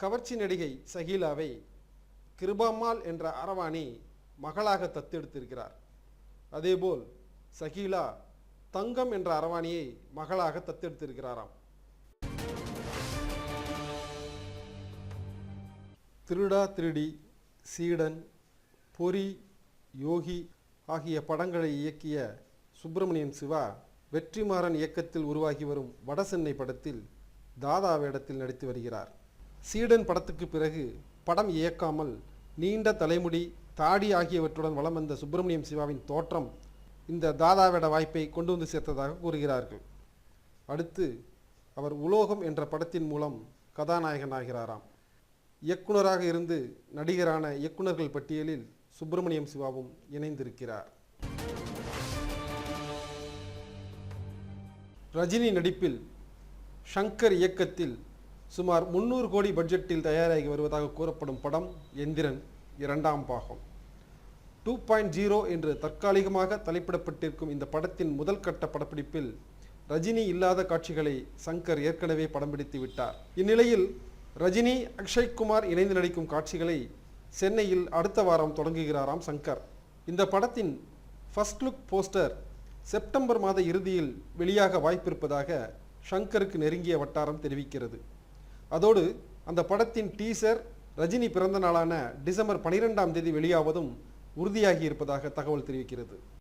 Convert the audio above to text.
கவர்ச்சி நடிகை சஹீலாவை கிருபாம்மாள் என்ற அரவாணி மகளாக தத்தெடுத்திருக்கிறார். அதேபோல் சஹீலா தங்கம் என்ற அரவாணியை மகளாக தத்தெடுத்திருக்கிறாராம். திருடா திருடி சீடன் பொறி யோகி ஆகிய படங்களை இயக்கிய சுப்பிரமணியன் சிவா வெற்றிமாறன் இயக்கத்தில் உருவாகி வரும் வடசென்னை படத்தில் தாதா வேடத்தில் நடித்து வருகிறார். சீடன் படத்துக்கு பிறகு படம் இயக்காமல் நீண்ட தலைமுடி தாடி ஆகியவற்றுடன் வலம் வந்த சுப்பிரமணியம் சிவாவின் தோற்றம் இந்த தாதாவிட வாய்ப்பை கொண்டு வந்து சேர்த்ததாக கூறுகிறார்கள். அடுத்து அவர் உலோகம் என்ற படத்தின் மூலம் கதாநாயகனாகிறாராம் இயக்குனராக இருந்து நடிகரான இயக்குனர்கள் பட்டியலில் சுப்பிரமணியம் சிவாவும் இணைந்திருக்கிறார். ரஜினி நடிப்பில் ஷங்கர் இயக்கத்தில் சுமார் முந்நூறு கோடி பட்ஜெட்டில் தயாராகி வருவதாக கூறப்படும் படம் எந்திரன் இரண்டாம் பாகம். டூ பாயிண்ட் ஜீரோ என்று தற்காலிகமாக தலைப்பிடப்பட்டிருக்கும் இந்த படத்தின் முதல் கட்ட படப்பிடிப்பில் ரஜினி இல்லாத காட்சிகளை சங்கர் ஏற்கனவே படம் பிடித்து விட்டார். இந்நிலையில் ரஜினி அக்ஷய்குமார் இணைந்து நடிக்கும் காட்சிகளை சென்னையில் அடுத்த வாரம் தொடங்குகிறாராம் சங்கர். இந்த படத்தின் ஃபர்ஸ்ட் லுக் போஸ்டர் செப்டம்பர் மாத இறுதியில் வெளியாக வாய்ப்பிருப்பதாக ஷங்கருக்கு நெருங்கிய வட்டாரம் தெரிவிக்கிறது. அதோடு அந்த படத்தின் டீசர் ரஜினி பிறந்த நாளான டிசம்பர் பனிரெண்டாம் தேதி வெளியாவதும் உறுதியாகி இருப்பதாக தகவல் தெரிவிக்கிறது.